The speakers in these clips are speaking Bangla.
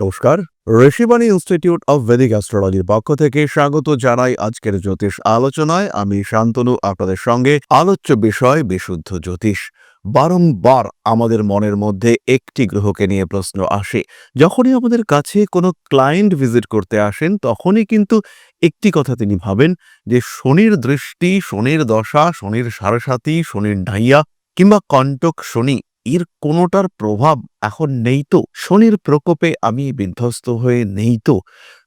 নমস্কার, ঋষিবাণী ইনস্টিটিউট অব ভেদিক অ্যাস্ট্রোলজির পক্ষ থেকে স্বাগত জানাই আজকের জ্যোতিষ আলোচনায়। আমি শান্তনু, আপনাদের সঙ্গে আলোচ্য বিষয় বিশুদ্ধ জ্যোতিষ। বারংবার আমাদের মনের মধ্যে একটি গ্রহকে নিয়ে প্রশ্ন আসে, যখনই আমাদের কাছে কোনো ক্লায়েন্ট ভিজিট করতে আসেন, তখনই কিন্তু একটি কথা তিনি ভাবেন যে শনির দৃষ্টি, শনির দশা, শনির সাড়ে শনির ঢাইয়া কিংবা কণ্টক শনি এর কোনোটার প্রভাব এখন নেই তো। শনির প্রকোপে আমি বিধ্বস্ত হয়ে নেই তো।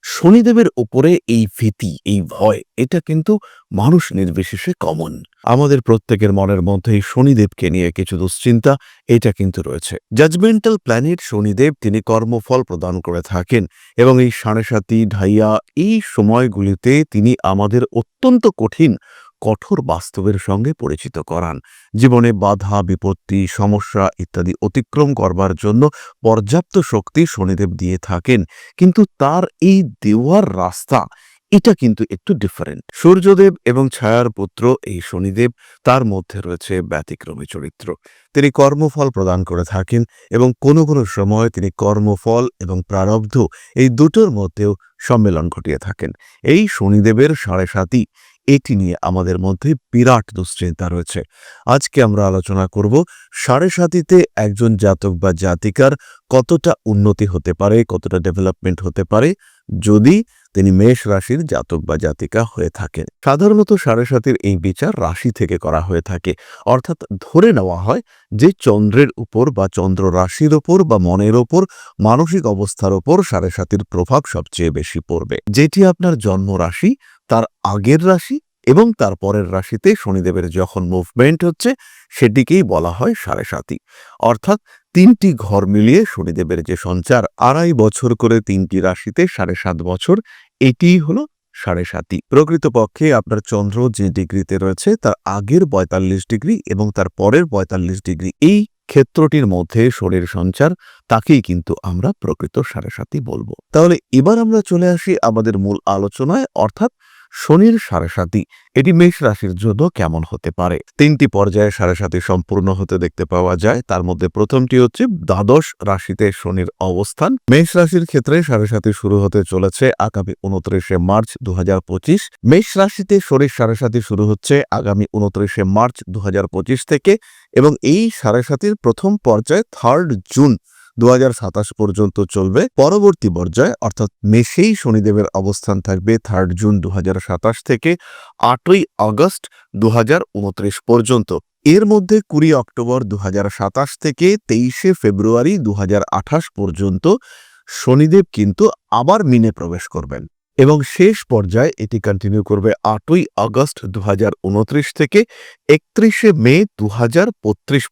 শনিদেবের উপরে এই ভীতি, এই ভয়, এটা কিন্তু মানুষ নির্বিশেষে কমন আমাদের প্রত্যেকের মনের মধ্যেই শনিদেবকে নিয়ে কিছু দুশ্চিন্তা, এটা কিন্তু রয়েছে। জাজমেন্টাল প্ল্যানেট শনিদেব, তিনি কর্মফল প্রদান করে থাকেন এবং এই সাড়ে সাতি, ঢাইয়া, এই সময়গুলিতে তিনি আমাদের অত্যন্ত কঠিন কঠোর বাস্তবের সঙ্গে পরিচিত করান। জীবনে বাধা, বিপত্তি, সমস্যা ইত্যাদি অতিক্রম করবার জন্য পর্যাপ্ত শক্তি শনিদেব দিয়ে থাকেন। কিন্তু তার এই দেওয়ার রাস্তা, এটা কিন্তু একটু ডিফারেন্ট সূর্যদেব এবং ছায়ার পুত্র এই শনিদেব, তার মধ্যে রয়েছে ব্যতিক্রমী চরিত্র। তিনি কর্মফল প্রদান করে থাকেন এবং কোনো কোনো সময় তিনি কর্মফল এবং প্রারব্ধ এই দুটোর মধ্যেও সম্মেলন ঘটিয়ে থাকেন। এই শনিদেবের সাড়ে সাতি এটি নিয়ে আমাদের মধ্যে বিরাট দুশ্চিন্তা রয়েছে। আজকে আমরা আলোচনা করব সাড়ে সাতিতে একজন জাতক বা জাতিকার কতটা উন্নতি হতে পারে, কতটা ডেভেলপমেন্ট হতে পারে, যদি তিনি মেষ রাশির জাতক বা জাতিকা হয়ে থাকেন। সাধারণত সাড়ে সাতির এই বিচার রাশি থেকে করা হয়ে থাকে। অর্থাৎ ধরে নেওয়া হয় যে চন্দ্রের উপর বা চন্দ্র রাশির ওপর বা মনের ওপর মানসিক অবস্থার ওপর সাড়ে সাতির প্রভাব সবচেয়ে বেশি পড়বে। যেটি আপনার জন্ম রাশি, তার আগের রাশি এবং তার পরের রাশিতে শনিদেবের যখন মুভমেন্ট হচ্ছে, সেটিকেই বলা হয় সাড়ে সাতি অর্থাৎ তিনটি ঘর মিলিয়ে শনিদেবের যে সঞ্চার আড়াই বছর করে তিনটি রাশিতে সাড়ে সাত বছর, এটিই হলো সাড়ে সাতই। প্রকৃতপক্ষে আপনার চন্দ্র যে ডিগ্রিতে রয়েছে, তার আগের পঁয়তাল্লিশ ডিগ্রি এবং তার পরের পঁয়তাল্লিশ ডিগ্রি এই ক্ষেত্রটির মধ্যে শরীর সঞ্চার, তাকেই কিন্তু আমরা প্রকৃত সাড়ে সাতই বলব। তাহলে এবার আমরা চলে আসি আমাদের মূল আলোচনায়, অর্থাৎ শনির সাড়ে এটি মেষ রাশির জন্য কেমন হতে পারে? তিনটি পর্যায়ে সাড়ে সাতি সম্পূর্ণ হতে দেখতে পাওয়া যায়। তার মধ্যে প্রথমটি হচ্ছে দ্বাদশ রাশিতে শনির অবস্থান। মেষ রাশির ক্ষেত্রে সাড়ে সাতি শুরু হতে চলেছে আগামী উনত্রিশে মার্চ দু পঁচিশ। মেষ রাশিতে শনির সাড়ে সাতি শুরু হচ্ছে আগামী উনত্রিশে মার্চ দু হাজার পঁচিশ থেকে এবং এই সাড়ে সাতির প্রথম পর্যায়ে থার্ড জুন দু হাজার সাতাশ পর্যন্ত চলবে। পরবর্তী পর্যায়ে, অর্থাৎ মেষেই শনিদেবের অবস্থান থাকবে থার্ড জুন দু হাজার সাতাশ থেকে আটই আগস্ট দুহাজার উনত্রিশ পর্যন্ত। এর মধ্যে কুড়ি অক্টোবর দু হাজার সাতাশ থেকে তেইশে ফেব্রুয়ারি দু হাজার আঠাশ পর্যন্ত শনিদেব কিন্তু আবার মিনে প্রবেশ করবেন। এবং শেষ পর্যায়ে এটি কন্টিনিউ করবে আটই আগস্ট দু হাজার উনত্রিশ থেকে একত্রিশে মে দু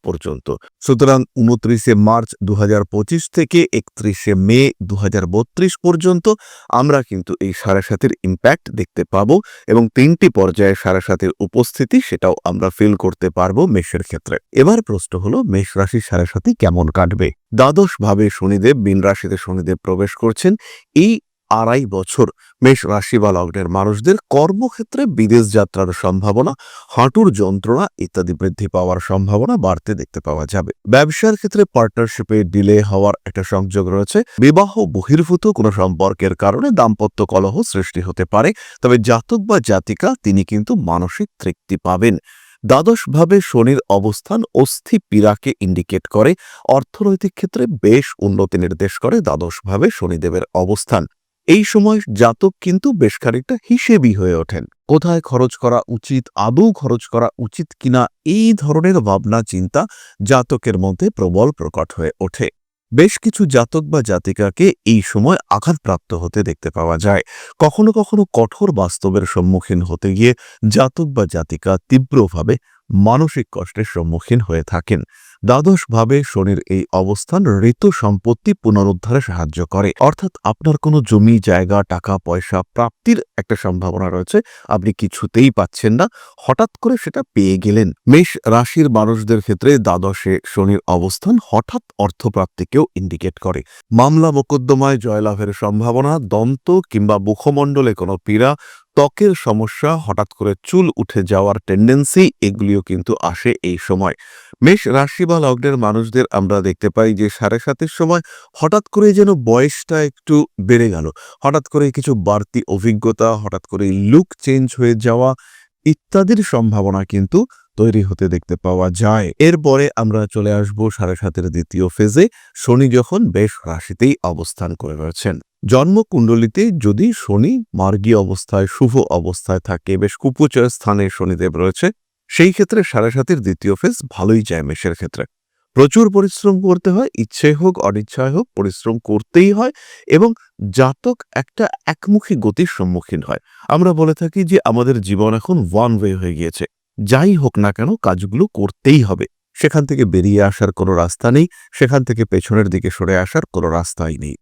পর্যন্ত। সুতরাং উনত্রিশে মার্চ দু হাজার পঁচিশ থেকে একত্রিশে মে দু হাজার বত্রিশ পর্যন্ত আমরা কিন্তু এই সাড়ে সাতির ইম্প্যাক্ট দেখতে পাবো এবং তিনটি পর্যায়ে সাড়ে সাতির উপস্থিতি সেটাও আমরা ফিল করতে পারব মেষের ক্ষেত্রে। এবার প্রশ্ন হলো, মেষ রাশির সাড়ে সাতি কেমন কাটবে? দ্বাদশ ভাবে শনিদেব বিন রাশিতে শনিদেব প্রবেশ করছেন। এই আড়াই বছর মেষ রাশি বা লগ্নের মানুষদের কর্মক্ষেত্রে বিদেশ যাত্রার সম্ভাবনা, হাঁটুর যন্ত্রণা ইত্যাদি বৃদ্ধি পাওয়ার সম্ভাবনা বাড়তে দেখতে পাওয়া যাবে। ব্যবসার ক্ষেত্রে পার্টনারশিপে ডিলে হওয়ার একটা সংযোগ রয়েছে। বিবাহ বহির্ভূত কোনো সম্পর্কের কারণে দাম্পত্য কলহ সৃষ্টি হতে পারে, তবে জাতক বা জাতিকা তিনি কিন্তু মানসিক তৃপ্তি পাবেন। দ্বাদশভাবে শনির অবস্থান অস্থি পীড়াকে ইন্ডিকেট করে। অর্থনৈতিক ক্ষেত্রে বেশ উন্নতি নির্দেশ করে দ্বাদশভাবে শনিদেবের অবস্থান। এই সময় জাতক কিন্তু বেশ খানিকটা হিসেবই হয়ে ওঠেন। কোথায় খরচ করা উচিত, আদৌ খরচ করা উচিত কিনা এই ধরনের ভাবনা, চিন্তা জাতকের মধ্যে প্রবল প্রকট হয়ে ওঠে। বেশ কিছু জাতক বা জাতিকাকে এই সময় আঘাতপ্রাপ্ত হতে দেখতে পাওয়া যায়। কখনো কখনো কঠোর বাস্তবের সম্মুখীন হতে গিয়ে জাতক বা জাতিকা তীব্রভাবে মানসিক কষ্টের সম্মুখীন হয়ে থাকেন। দ্বাদশভাবে শনির এই অবস্থান ঋতু সম্পত্তি পুনরুদ্ধারে সাহায্য করে। অর্থাৎ আপনার কোনো জমি, জায়গা, টাকা, পয়সা প্রাপ্তির একটা সম্ভাবনা রয়েছে, আপনি কিছুতেই পাচ্ছেন না। হঠাৎ করে সেটা পেয়ে গেলেন। মেষ রাশির মানুষদের ক্ষেত্রে দ্বাদশে শনির অবস্থান হঠাৎ অর্থপ্রাপ্তিকেও ইন্ডিকেট করে। মামলা মোকদ্দমায় জয়লাভের সম্ভাবনা, দন্ত কিংবা মুখমণ্ডলে কোনো পীড়া ত্বকের সমস্যা, হঠাৎ করে চুল উঠে যাওয়ার টেন্ডেন্সি এগুলিও কিন্তু আসে এই সময়। মেষ রাশি বা লগ্নের মানুষদের আমরা দেখতে পাই যে সাড়ে সাতের সময় হঠাৎ করে যেন বয়সটা একটু বেড়ে গেল। হঠাৎ করে কিছু বাড়তি অভিজ্ঞতা, হঠাৎ করে লুক চেঞ্জ হয়ে যাওয়া ইত্যাদির সম্ভাবনা কিন্তু তৈরি হতে দেখতে পাওয়া যায়। এরপরে আমরা চলে আসব সাড়ে সাতের দ্বিতীয় ফেজে। শনি যখন বেশ রাশিতেই অবস্থান করে রয়েছেন। জন্মকুণ্ডলিতে যদি শনি মার্গী অবস্থায়, শুভ অবস্থায় থাকে, বেশ কুপুচের স্থানে শনিদেব রয়েছে, সেই ক্ষেত্রে সাড়ে সাতের দ্বিতীয় ফেজ ভালোই যায় মেষের ক্ষেত্রে। প্রচুর পরিশ্রম করতে হয়, ইচ্ছে হোক, অনিচ্ছায় হোক, পরিশ্রম করতেই হয় এবং জাতক একটা একমুখী গতির সম্মুখীন হয়। আমরা বলে থাকি যে আমাদের জীবন এখন ওয়ান ওয়ে হয়ে গিয়েছে। যাই হোক না কেন কাজগুলো করতেই হবে। সেখান থেকে বেরিয়ে আসার কোনো রাস্তা নেই, সেখান থেকে পেছনের দিকে সরে আসার কোনো রাস্তাই নেই।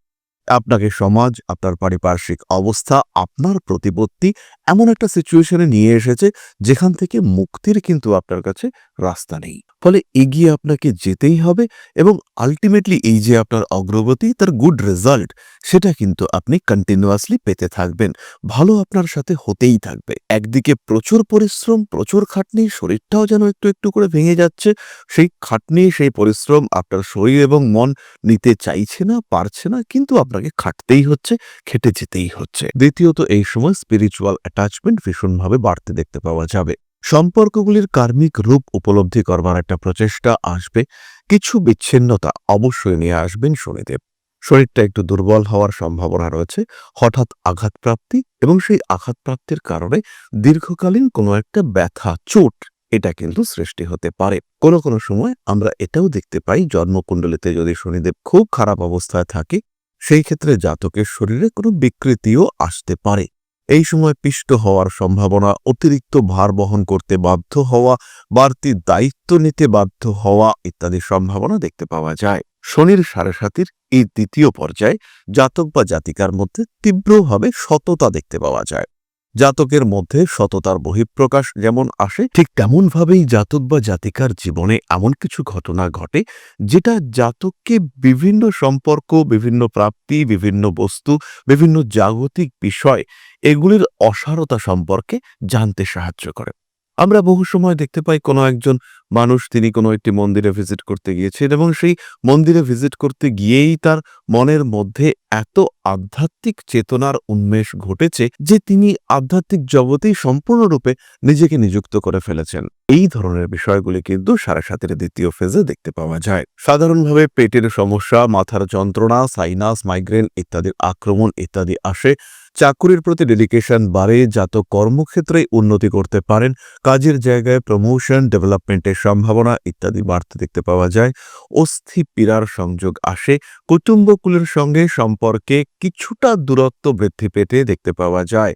আপনাকে সমাজ, আপনার পারিপার্শ্বিক অবস্থা, আপনার প্রতিপত্তি এমন একটা সিচুয়েশনে নিয়ে এসেছে, যেখান থেকে মুক্তির কিন্তু আপনার কাছে রাস্তা নেই। ফলে এগিয়ে আপনাকে যেতেই হবে এবং আলটিমেটলি এই যে আপনার অগ্রগতি, তার গুড রেজাল্ট সেটা কিন্তু আপনি কন্টিনিউয়াসলি পেতে থাকবেন। ভালো আপনার সাথে হতেই থাকবে। একদিকে প্রচুর পরিশ্রম, প্রচুর খাটনি, শরীরটাও যেন একটু একটু করে ভেঙে যাচ্ছে, সেই খাটনি, সেই পরিশ্রম আপনার শরীর এবং মন নিতে চাইছে না, পারছে না, কিন্তু আপনাকে খাটতেই হচ্ছে, খেটে যেতেই হচ্ছে। দ্বিতীয়ত এই সময় স্পিরিচুয়াল অ্যাটাচমেন্ট ভীষণভাবে বাড়তে দেখতে পাওয়া যাবে। সম্পর্কগুলির কার্মিক রূপ উপলব্ধি করবার একটা প্রচেষ্টা আসবে। কিছু বিচ্ছিন্নতা অবশ্যই নিয়ে আসবেন শনিদেব। শরীরটা একটু দুর্বল হওয়ার সম্ভাবনা রয়েছে। হঠাৎ আঘাতপ্রাপ্তি এবং সেই আঘাতপ্রাপ্তির কারণে দীর্ঘকালীন কোনো একটা ব্যথা, চোট, এটা কিন্তু সৃষ্টি হতে পারে। কোনো কোনো সময় আমরা এটাও দেখতে পাই, জন্মকুণ্ডলিতে যদি শনিদেব খুব খারাপ অবস্থায় থাকে, সেই ক্ষেত্রে জাতকের শরীরে কোনো বিকৃতিও আসতে পারে। এই সময় পিষ্ট হওয়ার সম্ভাবনা অতিরিক্ত ভার বহন করতে বাধ্য হওয়া, বাড়তি দায়িত্ব নিতে বাধ্য হওয়া ইত্যাদি সম্ভাবনা দেখতে পাওয়া যায়। শনির সাড়ে সাতির এই দ্বিতীয় পর্যায়ে জাতক বা জাতিকার মধ্যে তীব্রভাবে সততা দেখতে পাওয়া যায়। জাতকের মধ্যে সততার বহিঃপ্রকাশ যেমন আসে, ঠিক তেমনভাবেই জাতক বা জাতিকার জীবনে এমন কিছু ঘটনা ঘটে যেটা জাতককে বিভিন্ন সম্পর্ক, বিভিন্ন প্রাপ্তি, বিভিন্ন বস্তু, বিভিন্ন জাগতিক বিষয় এগুলির অসারতা সম্পর্কে জানতে সাহায্য করে। আমরা বহু সময় দেখতে পাই কোনো একজন মানুষ তিনি কোনো একটি মন্দিরে ভিজিট করতে গিয়েছেন এবং সেই মন্দিরে ভিজিট করতে গিয়েই তার মনের মধ্যে এত আধ্যাত্মিক চেতনার উন্মেষ ঘটেছে যে তিনি আধ্যাত্মিক জগতেই সম্পূর্ণরূপে নিজেকে নিযুক্ত করে ফেলেছেন। এই ধরনের বিষয়গুলি কিন্তু সাড়ে সাতের দ্বিতীয় ফেজে দেখতে পাওয়া যায়। সাধারণভাবে পেটের সমস্যা, মাথার যন্ত্রণা সাইনাস মাইগ্রেন ইত্যাদির আক্রমণ ইত্যাদি আসে। চাকুরির প্রতি ডেডিকেশন বাড়ে জাতক কর্মক্ষেত্রে উন্নতি করতে পারেন। কাজের জায়গায় প্রমোশন ডেভেলপমেন্টের সম্ভাবনা ইত্যাদি বাড়তে দেখতে পাওয়া যায়। অস্থি পীড়ার সংযোগ আসে। কুটুম্বকুলের সঙ্গে সম্পর্কে কিছুটা দূরত্ব বৃদ্ধি পেতে দেখতে পাওয়া যায়।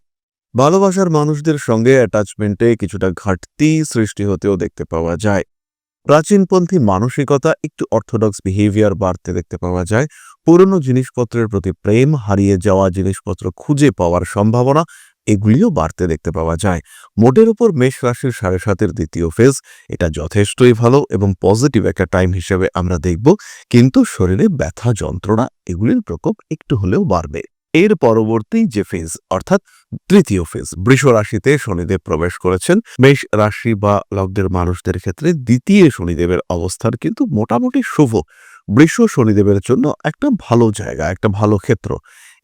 ভালোবাসার মানুষদের সঙ্গে অ্যাটাচমেন্টে কিছুটা ঘাটতি সৃষ্টি হতেও দেখতে পাওয়া যায়। প্রাচীনপন্থী মানসিকতা একটু অর্থোডক্স বিহেভিয়ার বাড়তে দেখতে পাওয়া যায়। পুরনো জিনিসপত্রের প্রতি প্রেম হারিয়ে যাওয়া জিনিসপত্র খুঁজে পাওয়ার সম্ভাবনা এগুলিও বাড়তে দেখতে পাওয়া যায়। মোটের উপর মেষ রাশির সাড়ে সাতের দ্বিতীয় ফেজ এটা যথেষ্টই ভালো এবং পজিটিভ একটা টাইম হিসেবে আমরা দেখব, কিন্তু শরীরে ব্যথা, যন্ত্রণা এগুলির প্রকোপ একটু হলেও বাড়বে। এর পরবর্তী যে ফেজ অর্থাৎ তৃতীয় ফেজ বৃষ রাশিতে শনিদেব প্রবেশ করেছেন। মেষ রাশি বা লগ্নের মানুষদের ক্ষেত্রে দ্বিতীয় শনিদেবের অবস্থান কিন্তু মোটামুটি শুভ। বৃষ শনিদেবের জন্য একটা ভালো জায়গা, একটা ভালো ক্ষেত্র।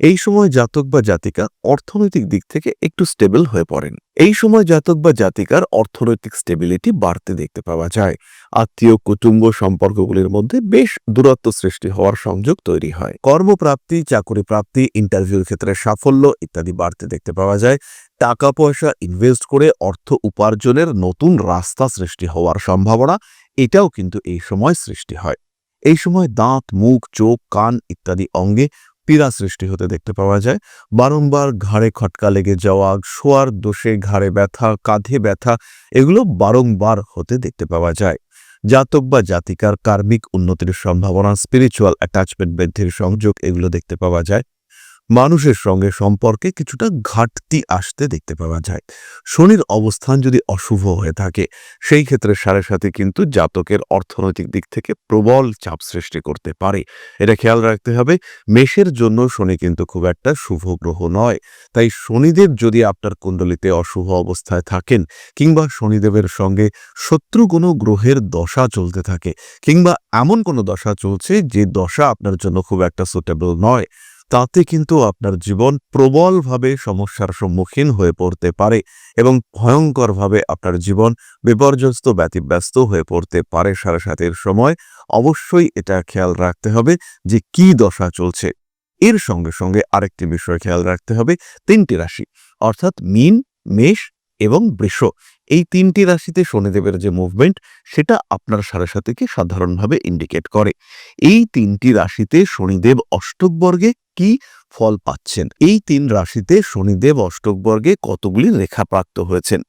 এই সময় জাতক বা জাতিকা অর্থনৈতিক দিক থেকে একটু স্টেবল হয়ে পড়েন। এই সময় জাতক বা জাতিকার অর্থনৈতিক স্টেবিলিটি বাড়তে দেখতে পাওয়া যায়। আত্মীয়, কুটুম্ব সম্পর্কগুলির মধ্যে বেশ দূরত্ব সৃষ্টি হওয়ার সংযোগ তৈরি হয়। কর্মপ্রাপ্তি চাকরি প্রাপ্তি ইন্টারভিউর ক্ষেত্রে সাফল্য ইত্যাদি বাড়তে দেখতে পাওয়া যায়। টাকা পয়সা ইনভেস্ট করে অর্থ উপার্জনের নতুন রাস্তা সৃষ্টি হওয়ার সম্ভাবনা, এটাও কিন্তু এই সময় সৃষ্টি হয়। এই সময় দাঁত, মুখ, চোখ, কান ইত্যাদি অঙ্গে পীড়া সৃষ্টি হতে দেখতে পাওয়া যায়। বারংবার ঘাড়ে খটকা লেগে যাওয়া, শোয়ার দোষে ঘাড়ে ব্যথা, কাঁধে ব্যথা, এগুলো বারংবার হতে দেখতে পাওয়া যায়। জাতক বা জাতিকার কার্মিক উন্নতির সম্ভাবনা স্পিরিচুয়াল অ্যাটাচমেন্ট বৃদ্ধির সংযোগ এগুলো দেখতে পাওয়া যায়। মানুষের সঙ্গে সম্পর্কে কিছুটা ঘাটতি আসতে দেখতে পাওয়া যায়। শনির অবস্থান যদি অশুভ হয়ে থাকে, সেই ক্ষেত্রে সাড়ে সাথে কিন্তু জাতকের অর্থনৈতিক দিক থেকে প্রবল চাপ সৃষ্টি করতে পারে। এটা খেয়াল রাখতে হবে, মেষের জন্য শনি কিন্তু খুব একটা শুভ গ্রহ নয়। তাই শনিদেব যদি আপনার কুণ্ডলিতে অশুভ অবস্থায় থাকেন, কিংবা শনিদেবের সঙ্গে শত্রু কোনো গ্রহের দশা চলতে থাকে, কিংবা এমন কোনো দশা চলছে যে দশা আপনার জন্য খুব একটা সুটেবল নয় তাতে কিন্তু আপনার জীবন প্রবলভাবে সমস্যার সম্মুখীন হয়ে পড়তে পারে এবং ভয়ঙ্করভাবে আপনার জীবন বিপর্যস্ত, ব্যতিব্যস্ত হয়ে পড়তে পারে সাড়ে সাতের সময়। অবশ্যই এটা খেয়াল রাখতে হবে যে কি দশা চলছে। এর সঙ্গে সঙ্গে আরেকটি বিষয় খেয়াল রাখতে হবে, তিনটি রাশি, অর্থাৎ মিন, মেষ এবং বৃষ। এই তিনটি রাশিতে শনিদেবের যে মুভমেন্ট সেটা আপনার সাড়ে সাথীকে সাধারণভাবে ইন্ডিকেট করে। এই তিনটি রাশিতে শনিদেব অষ্টক বর্গে কি ফল পাচ্ছেন? এই তিন রাশিতে শনিদেব অষ্টক বর্গে কতগুলি রেখা প্রাপ্ত হয়েছেন?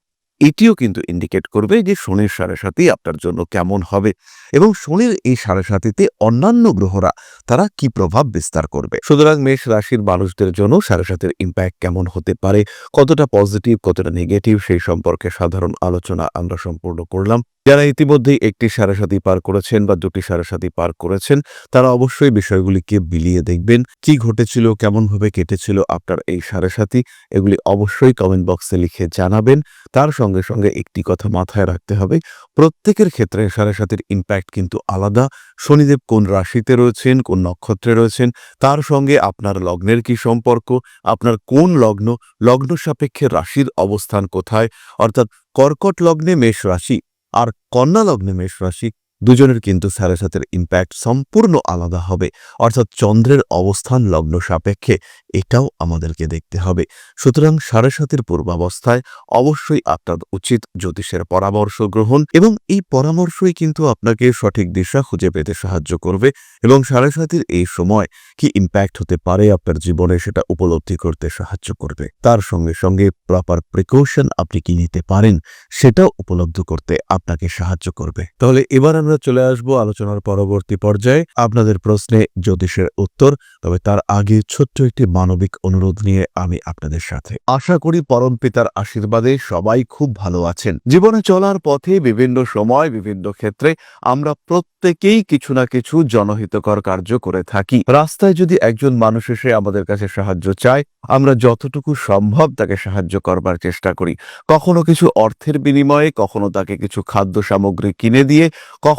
এটিও কিন্তু ইন্ডিকেট করবে যে শনির সাড়ে সাথী আপনার জন্য কেমন হবে এবং শনির এই সাড়ে সাথীতে অন্যান্য গ্রহরা তারা কি প্রভাব বিস্তার করবে? সুতরাং মেষ রাশির মানুষদের জন্য সাড়ে সাথের ইম্প্যাক্ট কেমন হতে পারে? কতটা পজিটিভ কতটা নেগেটিভ সেই সম্পর্কে সাধারণ আলোচনা আমরা সম্পূর্ণ করলাম। যারা ইতিমধ্যেই একটি সাড়ে সাথী পার করেছেন বা দুটি সাড়ে সাথী পার করেছেন, তারা অবশ্যই বিষয়গুলিকে বিলিয়ে দেখবেন। কি ঘটেছিল, কেমনভাবে কেটেছিল আপনার এই সাড়ে সাথী এগুলি অবশ্যই কমেন্ট বক্সে লিখে জানাবেন। তার সঙ্গে সঙ্গে একটি কথা মাথায় রাখতে হবে, প্রত্যেকের ক্ষেত্রে সাড়ে সাথীর ইম্প্যাক্ট কিন্তু আলাদা। শনিদেব কোন রাশিতে রয়েছেন, কোন নক্ষত্রে রয়েছেন, তার সঙ্গে আপনার লগ্নের কি সম্পর্ক, আপনার কোন লগ্ন লগ্ন সাপেক্ষে রাশির অবস্থান কোথায়, অর্থাৎ কর্কট লগ্নে মেষ রাশি আর কন্যা লগ্নে মেষ রাশি দুজনের কিন্তু সাড়ে সাতের ইম্প্যাক্ট সম্পূর্ণ আলাদা হবে। অর্থাৎ চন্দ্রের অবস্থান লগ্ন সাপেক্ষে এটাও আমাদেরকে দেখতে হবে। সুতরাং সাড়ে সাতের পূর্বাবস্থায় অবশ্যই আপনার উচিত জ্যোতিষের পরামর্শ গ্রহণ এবং এই পরামর্শই কিন্তু আপনাকে সঠিক দিশা খুঁজে পেতে সাহায্য করবে এবং সাড়ে সাতের এই সময় কি ইম্প্যাক্ট হতে পারে আপনার জীবনে সেটা উপলব্ধি করতে সাহায্য করবে। তার সঙ্গে সঙ্গে প্রপার প্রিকশন আপনি কি নিতে পারেন সেটাও উপলব্ধ করতে আপনাকে সাহায্য করবে। তাহলে এবার চলে আসব আলোচনার পরবর্তী পর্যায়ে। আপনাদের প্রশ্নে জ্যোতিষের উত্তর, তবে তার আগে ছোট্ট একটি মানবিক অনুরোধ নিয়ে আমি আপনাদের সাথে। আশা করি পরম পিতার আশীর্বাদে সবাই খুব ভালো আছেন। জীবনে চলার পথে বিভিন্ন সময়, বিভিন্ন ক্ষেত্রে আমরা প্রত্যেকেই কিছু না কিছু জনহিতকর কার্য করে থাকি। রাস্তায় যদি একজন মানুষ এসে আমাদের কাছে সাহায্য চায়, আমরা যতটুকু সম্ভব তাকে সাহায্য করবার চেষ্টা করি। কখনো কিছু অর্থের বিনিময়ে, কখনো তাকে কিছু খাদ্য সামগ্রী কিনে দিয়ে, কখনো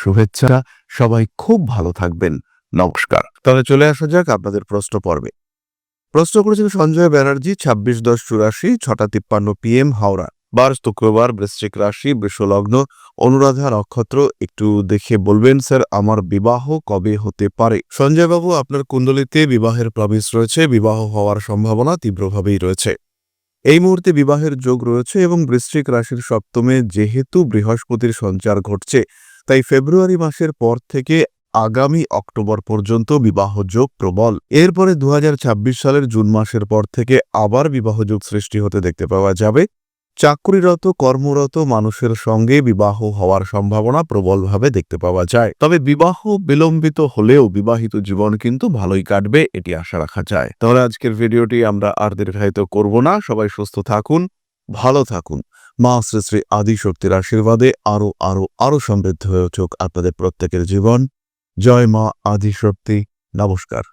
শুভেচ্ছা, সবাই খুব ভালো থাকবেন। নমস্কার। তাহলে চলে আসা যাক আপনাদের প্রশ্ন পর্বে। প্রশ্ন করেছেন সঞ্জয় ব্যানার্জি, ছাব্বিশ দশ চুরাশি, ছটা তিপ্পান্ন পিএম, হাওড়া। বার শুক্রবার, বৃশ্চিক রাশি, বৃষলগ্ন। অনুরাধা নক্ষত্র, একটু দেখে বলবেন স্যার, আমার বিবাহ কবে হতে পারে? সঞ্জয় বাবু আপনার কুণ্ডলিতে বিবাহের প্রবেশ রয়েছে, বিবাহ হওয়ার সম্ভাবনা তীব্রভাবেই রয়েছে। এই মুহূর্তে বিবাহের যোগ রয়েছে এবং বৃশ্চিক রাশির সপ্তমে যেহেতু বৃহস্পতির সঞ্চার ঘটছে তাই ফেব্রুয়ারি মাসের পর থেকে আগামী অক্টোবর পর্যন্ত বিবাহ যোগ প্রবল। এরপরে দু হাজার ছাব্বিশ সালের জুন মাসের পর থেকে আবার বিবাহ যোগ সৃষ্টি হতে দেখতে পাওয়া যাবে। চাকরিরত, কর্মরত মানুষের সঙ্গে বিবাহ হওয়ার সম্ভাবনা প্রবলভাবে দেখতে পাওয়া যায়। তবে বিবাহ বিলম্বিত হলেও বিবাহিত জীবন কিন্তু ভালোই কাটবে, এটি আশা রাখা যায়। তাহলে আজকের ভিডিওটি আমরা আর দীর্ঘায়িত করব না। সবাই সুস্থ থাকুন, ভালো থাকুন। মা শ্রী শ্রী আদি শক্তির আশীর্বাদে আরও আরও আরও সমৃদ্ধ হয়ে উঠুক আপনাদের প্রত্যেকের জীবন। জয় মা আদিশক্তি। নমস্কার।